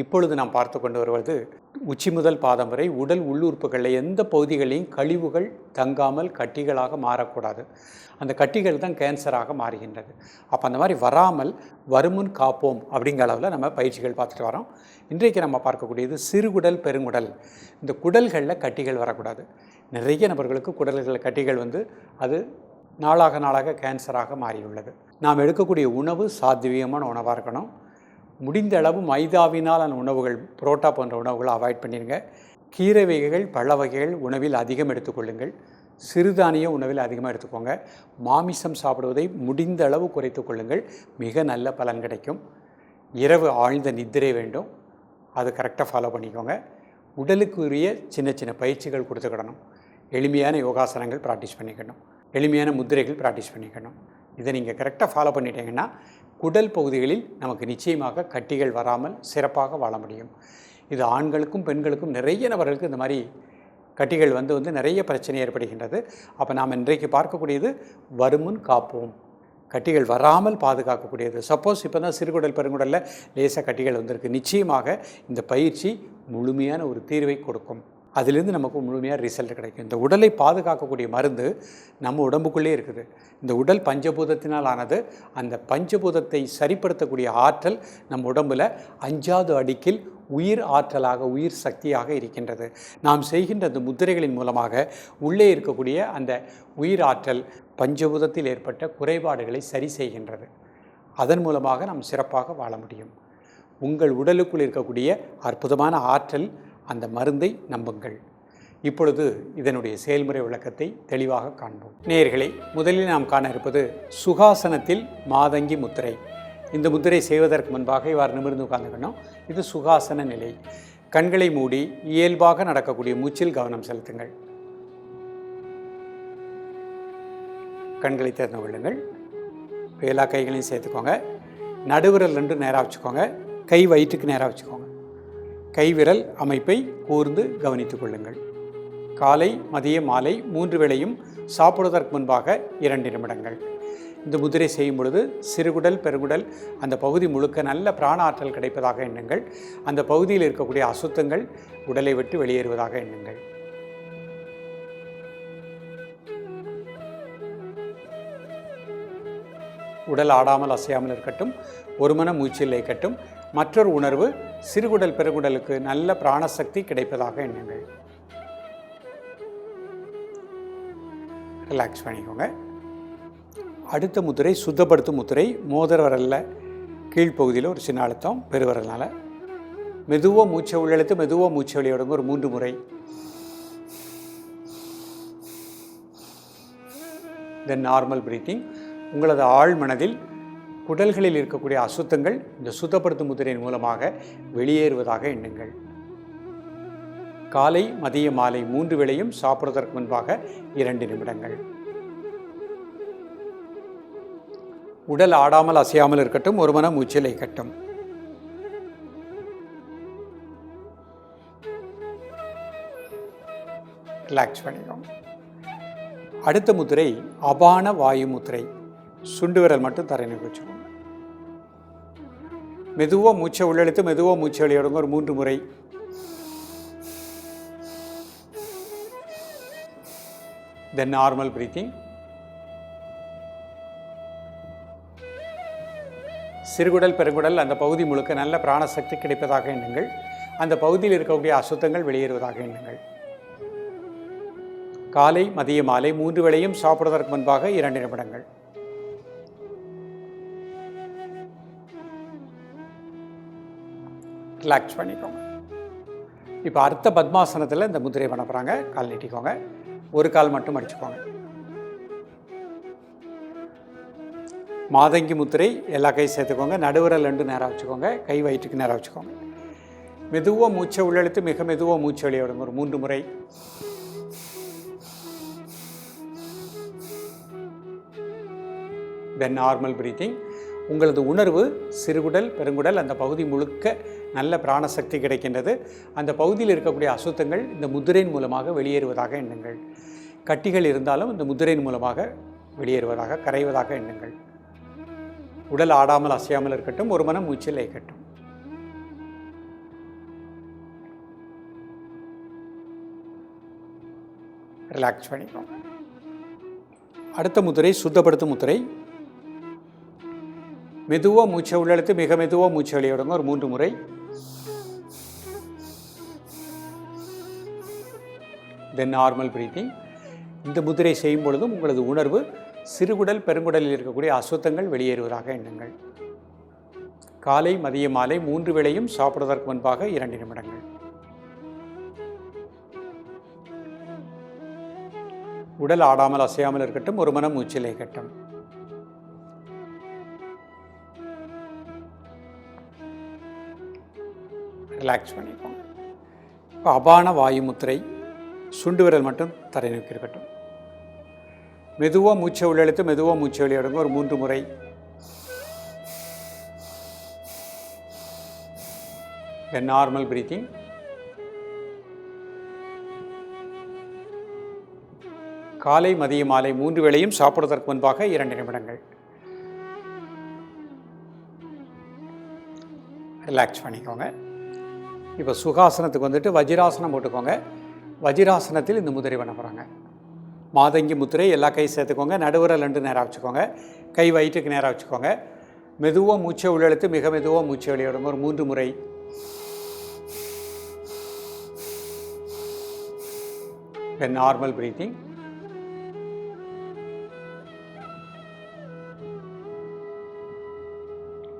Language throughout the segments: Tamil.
இப்பொழுது நாம் பார்த்து கொண்டு வருவது உச்சி முதல் பாதம் வரை உடல் உள்ளுறுப்புகளில் எந்த பகுதிகளையும் கழிவுகள் தங்காமல் கட்டிகளாக மாறக்கூடாது. அந்த கட்டிகள் தான் கேன்சராக மாறுகின்றது. அப்போ அந்த மாதிரி வராமல் வருமுன் காப்போம் அப்படிங்கிற அளவில் நம்ம பயிற்சிகள் பார்த்துட்டு வரோம். இன்றைக்கு நம்ம பார்க்கக்கூடியது சிறுகுடல் பெருங்குடல் இந்த குடல்களில் கட்டிகள் வரக்கூடாது. நிறைய நபர்களுக்கு குடல்களில் கட்டிகள் வந்து அது நாளாக நாளாக கேன்சராக மாறியுள்ளது. நாம் எடுக்கக்கூடிய உணவு சாத்வீகமான உணவாக இருக்கணும். முடிந்த அளவு மைதாவினாலான உணவுகள் புரோட்டா போன்ற உணவுகளை அவாய்ட் பண்ணிடுங்க கீரை வகைகள் பழ வகைகள் உணவில் அதிகம் எடுத்துக்கொள்ளுங்கள். சிறுதானிய உணவில் அதிகமாக எடுத்துக்கோங்க. மாமிசம் சாப்பிடுவதை முடிந்த அளவு குறைத்து கொள்ளுங்கள். மிக நல்ல பலன் கிடைக்கும். இரவு ஆழ்ந்த நித்திரை வேண்டும். அது கரெக்டாக ஃபாலோ பண்ணிக்கோங்க. உடலுக்கு உரிய சின்ன சின்ன பயிற்சிகள் கொடுத்துக்கிடணும். எளிமையான யோகாசனங்கள் ப்ராக்டிஸ் பண்ணிக்கணும். எளிமையான முத்திரைகள் ப்ராக்டிஸ் பண்ணிக்கணும். இதை நீங்கள் கரெக்டாக ஃபாலோ பண்ணிட்டீங்கன்னா குடல் பகுதிகளில் நமக்கு நிச்சயமாக கட்டிகள் வராமல் சிறப்பாக வாழ முடியும். இது ஆண்களுக்கும் பெண்களுக்கும் நிறைய நபர்களுக்கு இந்த மாதிரி கட்டிகள் வந்து வந்து நிறைய பிரச்சனை ஏற்படுகின்றது. அப்போ நாம் இன்றைக்கு பார்க்கக்கூடியது வருமுன் காப்போம். கட்டிகள் வராமல் பாதுகாக்கக்கூடியது. சப்போஸ் இப்போ தான் சிறுகுடல் பெருங்குடலில் லேசாக கட்டிகள் வந்திருக்கு. நிச்சயமாக இந்த பயிற்சி முழுமையான ஒரு தீர்வை கொடுக்கும். அதிலிருந்து நமக்கு முழுமையாக ரிசல்ட் கிடைக்கும். இந்த உடலை பாதுகாக்கக்கூடிய மருந்து நம்ம உடம்புக்குள்ளே இருக்குது. இந்த உடல் பஞ்சபூதத்தினால் ஆனது அந்த பஞ்சபூதத்தை சரிப்படுத்தக்கூடிய ஆற்றல் நம் உடம்பில் அஞ்சாவது அடுக்கில் உயிர் ஆற்றலாக உயிர் சக்தியாக இருக்கின்றது. நாம் செய்கின்ற அந்த முத்திரைகளின் மூலமாக உள்ளே இருக்கக்கூடிய அந்த உயிர் ஆற்றல் பஞ்சபூதத்தில் ஏற்பட்ட குறைபாடுகளை சரி செய்கின்றது. அதன் மூலமாக நாம் சிறப்பாக வாழ முடியும். உங்கள் உடலுக்குள் இருக்கக்கூடிய அற்புதமான ஆற்றல் அந்த மருந்தை நம்புங்கள். இப்பொழுது இதனுடைய செயல்முறை விளக்கத்தை தெளிவாக காண்போம். நேயர்களே முதலில் நாம் காண இருப்பது சுகாசனத்தில் மாதங்கி முத்திரை. இந்த முத்திரை செய்வதற்கு முன்பாக இவ்வாறு நிமிர்ந்து உட்கார்ந்துக்கணும். இது சுகாசன நிலை. கண்களை மூடி இயல்பாக நடக்கக்கூடிய மூச்சில் கவனம் செலுத்துங்கள். கண்களை திறந்து கொள்ளுங்கள். எல்லா கைகளையும் சேர்த்துக்கோங்க. நடுவிரல் ரெண்டு நேராக வச்சுக்கோங்க. கை வயிற்றுக்கு நேராக வச்சுக்கோங்க. கைவிரல் அமைப்பை கூர்ந்து கவனித்துக் கொள்ளுங்கள். காலை மதிய மாலை மூன்று வேளையும் சாப்பிடுவதற்கு முன்பாக இரண்டு நிமிடங்கள். இந்த முதிரை செய்யும் பொழுது சிறுகுடல் பெருகுடல் அந்த பகுதி முழுக்க நல்ல பிராண ஆற்றல் கிடைப்பதாக எண்ணுங்கள். அந்த பகுதியில் இருக்கக்கூடிய அசுத்தங்கள் உடலை விட்டு வெளியேறுவதாக எண்ணுங்கள். உடல் ஆடாமல் அசையாமல் இருக்கட்டும் ஒருமன மூச்சில் இருக்கட்டும் மற்றொரு உணர்வு சிறுகுடல் பெருகுடலுக்கு நல்ல பிராணசக்தி கிடைப்பதாக எண்ணுங்கள். ரிலாக்ஸ் பண்ணிக்கோங்க. அடுத்த முத்திரை சுத்தப்படுத்தும் முத்திரை மோதிர வரலில் கீழ்ப்பகுதியில் ஒரு சின்ன அழுத்தம் பெருவரல்னால. மெதுவாக மூச்சை உள்ளெழுத்து மெதுவாக மூச்சை வெளியிடுங்க ஒரு மூன்று முறை. தென் நார்மல் பிரீத்திங் உங்களது ஆழ்மனதில் குடல்களில் இருக்கக்கூடிய அசுத்தங்கள் இந்த சுத்தப்படுத்தும் முதிரையின் மூலமாக வெளியேறுவதாக எண்ணுங்கள். காலை மதிய மாலை மூன்று வேளையும் சாப்பிடுவதற்கு முன்பாக இரண்டு நிமிடங்கள். உடல் ஆடாமல் அசையாமல் இருக்கட்டும் ஒரு மனம் உச்சலை கட்டும். ரிலாக்ஸ் பண்ணிக்கோங்க. அடுத்த முத்திரை அபான வாயு முத்திரை. சுண்டு விரல் மட்டும் தரையினுக்கு வச்சுக்கோங்க மெதுவாக மூச்சை உள்ளெழுத்து மெதுவாக மூச்சை வெளியிடுங்க ஒரு மூன்று முறை. தென் நார்மல் பிரீத்திங் சிறுகுடல் பெருங்குடல் அந்த பகுதி முழுக்க நல்ல பிராணசக்தி கிடைப்பதாக எண்ணுங்கள். அந்த பகுதியில் இருக்கக்கூடிய அசுத்தங்கள் வெளியேறுவதாக எண்ணுங்கள். காலை மதிய மாலை மூன்று வேளையும் சாப்பிடுவதற்கு முன்பாக இரண்டு நிமிடங்கள். ரிலாக்ஸ் பண்ணிக்கோங்க. இப்போ அடுத்த பத்மாசனத்தில் இந்த முதிரை பண்ண போகிறாங்க கால் நீட்டிக்கோங்க. ஒரு கால் மட்டும் அடிச்சுக்கோங்க. மாதங்கி முத்திரை எல்லா கையும் சேர்த்துக்கோங்க. நடுவிரல் ரெண்டு நேரம் வச்சுக்கோங்க. கை வயிற்றுக்கு நேராக வச்சுக்கோங்க. மெதுவாக மூச்சை உள்ளெழுத்து மிக மெதுவாக மூச்சு வெளியே விடுங்க. ஒரு மூன்று முறை. தென் நார்மல் ப்ரீத்திங் உங்களது உணர்வு சிறுகுடல் பெருங்குடல் அந்த பகுதி முழுக்க நல்ல பிராணசக்தி கிடைக்கின்றது. அந்த பகுதியில் இருக்கக்கூடிய அசுத்தங்கள் இந்த முதிரையின் மூலமாக வெளியேறுவதாக எண்ணுங்கள். கட்டிகள் இருந்தாலும் இந்த முதிரையின் மூலமாக வெளியேறுவதாக கரைவதாக எண்ணுங்கள். உடல் ஆடாமல் அசையாமல் இருக்கட்டும் ஒரு மனம் மூச்சில் இயக்கட்டும். ரிலாக்ஸ் பண்ணிக்கோங்க. அடுத்த முதிரை சுத்தப்படுத்தும் முத்திரை மெதுவாக மூச்சை உள்ளெழுத்து மிக மெதுவாக மூச்சை வெளியிடுங்க ஒரு மூன்று முறை. தென் நார்மல் பிரீத்திங் இந்த முதிரை செய்யும் பொழுதும் உங்களது உணர்வு சிறுகுடல் பெருங்குடலில் இருக்கக்கூடிய அசுத்தங்கள் வெளியேறுவதாக எண்ணுங்கள். காலை மதிய மாலை மூன்று வேளையும் சாப்பிடுவதற்கு முன்பாக இரண்டு நிமிடங்கள். உடல் ஆடாமல் அசையாமல் இருக்கட்டும். ஒரு மனம் மூச்சிலே கட்டும் ரிலாக்ஸ் பண்ணிக்கோங்க. இப்போ அபான வாயு முத்திரை சுண்டு விரல் மட்டும் தரை நோக்கி இருக்கட்டும். மெதுவாக மூச்சை உள்ளெழுத்து மெதுவாக மூச்சை வெளியிடுங்க. ஒரு மூன்று முறை. நார்மல் பிரீத்திங் காலை மதிய மாலை மூன்று வேளையும் சாப்பிடுவதற்கு முன்பாக இரண்டு நிமிடங்கள். ரிலாக்ஸ் பண்ணிக்கோங்க. இப்போ சுகாசனத்துக்கு வந்துட்டு வஜிராசனம் போட்டுக்கோங்க. வஜிராசனத்தில் இந்த முதிரை பண்ண போகிறாங்க மாதங்கி முத்திரை எல்லா கை சேர்த்துக்கோங்க. நடுவரல் ரெண்டு நேராக வச்சுக்கோங்க கை வயிற்றுக்கு நேராக வச்சுக்கோங்க மெதுவாக மூச்சை உள்ளெழுத்து மிக மெதுவாக மூச்சை வெளியிடுங்க. ஒரு மூன்று முறை. நார்மல் பிரீத்திங்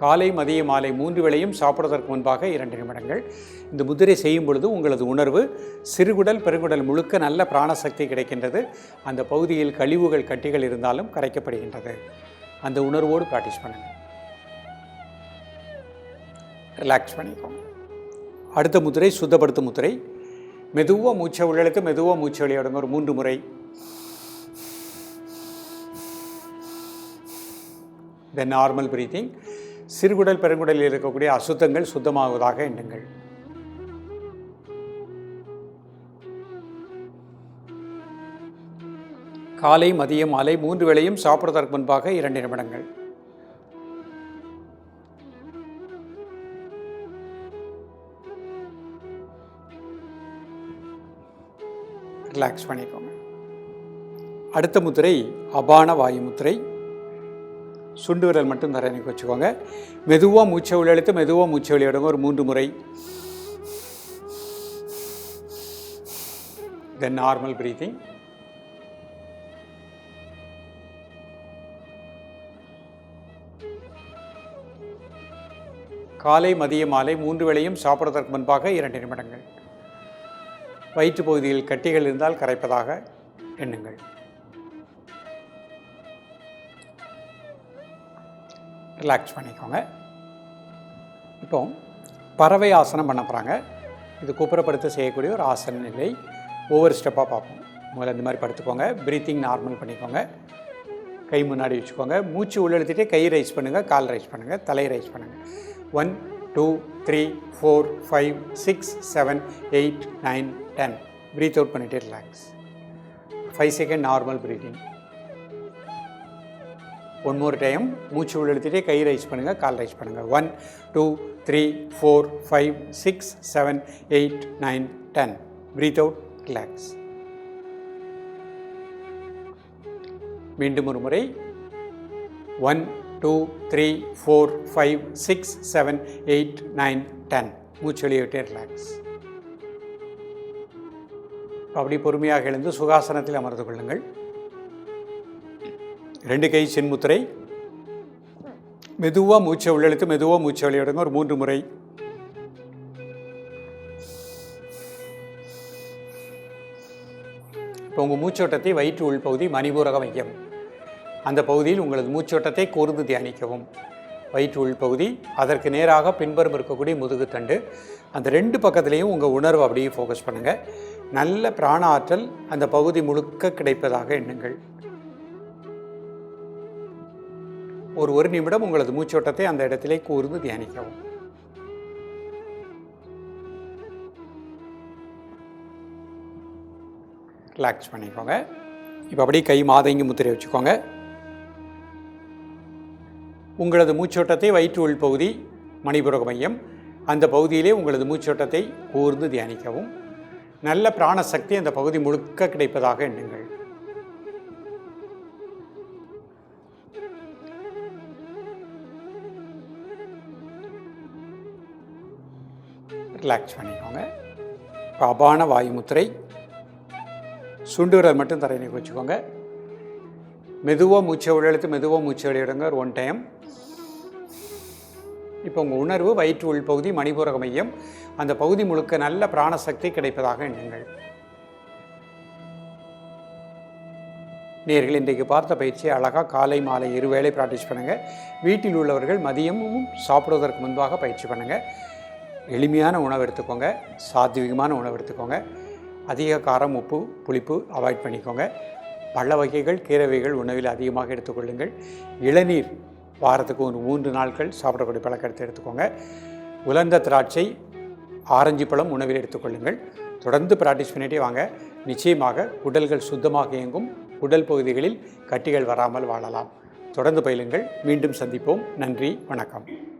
காலை மதிய மாலை மூன்று வேளையும் சாப்பிடுவதற்கு முன்பாக இரண்டு நிமிடங்கள். இந்த முதிரை செய்யும் பொழுது உங்களது உணர்வு சிறுகுடல் பெருங்குடல் முழுக்க நல்ல பிராணசக்தி கிடைக்கின்றது. அந்த பகுதியில் கழிவுகள் கட்டிகள் இருந்தாலும் கரைக்கப்படுகின்றது. அந்த உணர்வோடு ப்ராக்டிஸ் பண்ணுங்கள் ரிலாக்ஸ் பண்ணிக்கோங்க. அடுத்த முதிரை சுத்தப்படுத்தும் முதிரை. மெதுவாக மூச்சை உள்ளெழுத்து மெதுவாக மூச்சை வெளியிடுங்க. ஒரு மூன்று முறை. தென் நார்மல் பிரீத்திங் சிறுகுடல் பெருங்குடலில் இருக்கக்கூடிய அசுத்தங்கள் சுத்தமாகுவதாக எண்ணுங்கள். காலை மதியம் மாலை மூன்று வேளையும் சாப்பிடுவதற்கு முன்பாக இரண்டு நிமிடங்கள். ரிலாக்ஸ் பண்ணிக்கோங்க. அடுத்த முத்திரை அபான வாயு முத்திரை. சுண்டு விரல் மட்டும் தரையணைக்கு வச்சுக்கோங்க. மெதுவாக மூச்சை உள்ளெழுத்து மெதுவாக மூச்சை வெளியிடுங்க. ஒரு மூன்று முறை. தென் நார்மல் ப்ரீத்திங் காலை மதிய மாலை மூன்று வேளையும் சாப்பிடுவதற்கு முன்பாக இரண்டு நிமிடங்கள். வயிற்று பகுதியில் கட்டிகள் இருந்தால் கரைப்பதாக எண்ணுங்கள். ரிலாக்ஸ் பண்ணிக்கோங்க. இப்போ பறவை ஆசனம் பண்ண போகிறாங்க இது குப்புறப்படுத்த செய்யக்கூடிய ஒரு ஆசன நிலை. ஒவ்வொரு ஸ்டெப்பாக பார்ப்போம். முதல்ல இந்த மாதிரி படுத்துக்கோங்க. ப்ரீத்திங் நார்மல் பண்ணிக்கோங்க. கை முன்னாடி வச்சுக்கோங்க. மூச்சு உள்ளெழுத்துட்டே கை ரைஸ் பண்ணுங்கள் கால் ரைஸ் பண்ணுங்கள் தலை ரைஸ் பண்ணுங்கள் one two three four five six seven eight nine ten breathe out பண்ணிவிட்டு relax five second normal breathing one more time மூச்சு உள்ளெடுத்துட்டே கை ரைஸ் பண்ணுங்கள் கால் ரைஸ் பண்ணுங்கள் one two three four five six seven eight nine ten breathe out relax மீண்டும் ஒரு முறை. One two three four five six seven eight nine ten மூச்சு வெளியிட்டே ரிலாக்ஸ் அப்படி பொறுமையாக எழுந்து சுகாசனத்தில் அமர்ந்து கொள்ளுங்கள். ரெண்டு கை சின்முத்திரை மெதுவாக மூச்சை உள்ளெழுத்து மெதுவாக மூச்சை வெளியிடுங்க. ஒரு மூன்று முறை. இப்போ உங்கள் மூச்சோட்டத்தை வயிற்று உள்பகுதி மணிபூரக மையம். அந்த பகுதியில் உங்களது மூச்சோட்டத்தை கூர்ந்து தியானிக்கவும். வயிற்று உள்பகுதி அதற்கு நேராக பின்புறம் இருக்கக்கூடிய முதுகுத்தண்டு அந்த ரெண்டு பக்கத்துலேயும் உங்கள் உணர்வு அப்படியே ஃபோக்கஸ் பண்ணுங்கள் நல்ல பிராண ஆற்றல் அந்த பகுதி முழுக்க கிடைப்பதாக எண்ணுங்கள். ஒரு ஒரு நிமிடம் உங்களது மூச்சோட்டத்தை அந்த இடத்திலே கூர்ந்து தியானிக்கவும். ரிலாக்ஸ் பண்ணிக்கோங்க. இப்போ அப்படியே கை மாதங்கி முத்திரை வச்சுக்கோங்க. உங்களது மூச்சோட்டத்தை வயிற்று உள் பகுதி மணிபுரக மையம் அந்த பகுதியிலே உங்களது மூச்சோட்டத்தை கூர்ந்து தியானிக்கவும். நல்ல பிராணசக்தி அந்த பகுதி முழுக்க கிடைப்பதாக எண்ணுங்கள். ரிலாக்ஸ் பண்ணிக்கோங்க. இப்போ அபான வாயுமுத்திரை மட்டும் தரையை வச்சுக்கோங்க. மெதுவாக மூச்சை உள்ளெழுத்து மெதுவாக மூச்சை வெளியிடுங்க ஒரு ஒன் டைம் இப்போ உங்கள் உணர்வு வயிற்று உள்பகுதி மணிபூரக மையம். அந்த பகுதி முழுக்க நல்ல பிராணசக்தி கிடைப்பதாக எண்ணுங்கள். நேர்கள் இன்றைக்கு பார்த்த பயிற்சியை அழகாக காலை மாலை இருவேளை ப்ராக்டிஸ் பண்ணுங்கள் வீட்டில் உள்ளவர்கள் மதியமும் சாப்பிடுவதற்கு முன்பாக பயிற்சி பண்ணுங்கள் எளிமையான உணவு எடுத்துக்கோங்க சாத்விகமான உணவு எடுத்துக்கோங்க. அதிக காரம் உப்பு புளிப்பு அவாய்ட் பண்ணிக்கோங்க. பழ வகைகள் கீரை வகைகள் உணவில் அதிகமாக எடுத்துக்கொள்ளுங்கள் இளநீர் வாரத்துக்கு ஒரு மூன்று நாட்கள் சாப்பிடக்கூடிய பழக்கத்தை எடுத்துக்கோங்க. உலர்ந்த திராட்சை ஆரஞ்சு பழம் உணவில் எடுத்துக்கொள்ளுங்கள் தொடர்ந்து ப்ராக்டிஸ் பண்ணிகிட்டே வாங்க. நிச்சயமாக உடல்கள் சுத்தமாக இயங்கும். உடல் பகுதிகளில் கட்டிகள் வராமல் வாழலாம். தொடர்ந்து பயிலுங்கள். மீண்டும் சந்திப்போம். நன்றி வணக்கம்.